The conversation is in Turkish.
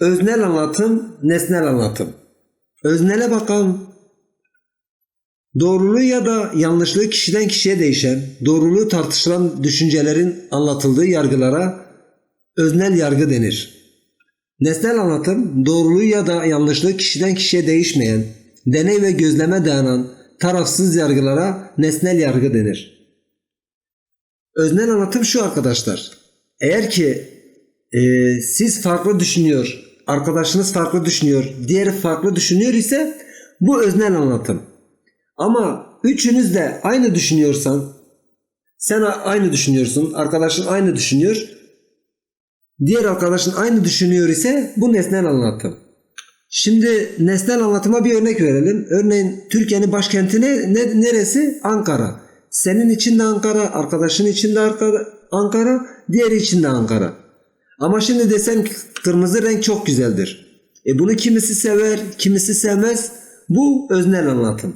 Öznel anlatım, nesnel anlatım. Öznele bakalım. Doğruluğu ya da yanlışlığı kişiden kişiye değişen, doğruluğu tartışılan düşüncelerin anlatıldığı yargılara öznel yargı denir. Nesnel anlatım, doğruluğu ya da yanlışlığı kişiden kişiye değişmeyen, deney ve gözleme dayanan tarafsız yargılara nesnel yargı denir. Öznel anlatım şu arkadaşlar. Eğer ki e, siz farklı düşünüyor, arkadaşınız farklı düşünüyor, diğeri farklı düşünüyor ise bu öznel anlatım. Ama üçünüz de aynı düşünüyorsan, sen aynı düşünüyorsun, arkadaşın aynı düşünüyor, diğer arkadaşın aynı düşünüyor ise bu nesnel anlatım. Şimdi nesnel anlatıma bir örnek verelim. Örneğin Türkiye'nin başkenti ne, ne- neresi? Ankara. Senin için de Ankara, arkadaşın için de Ankara, diğeri için de Ankara. Ama şimdi desem kırmızı renk çok güzeldir. E bunu kimisi sever, kimisi sevmez. Bu öznel anlatım.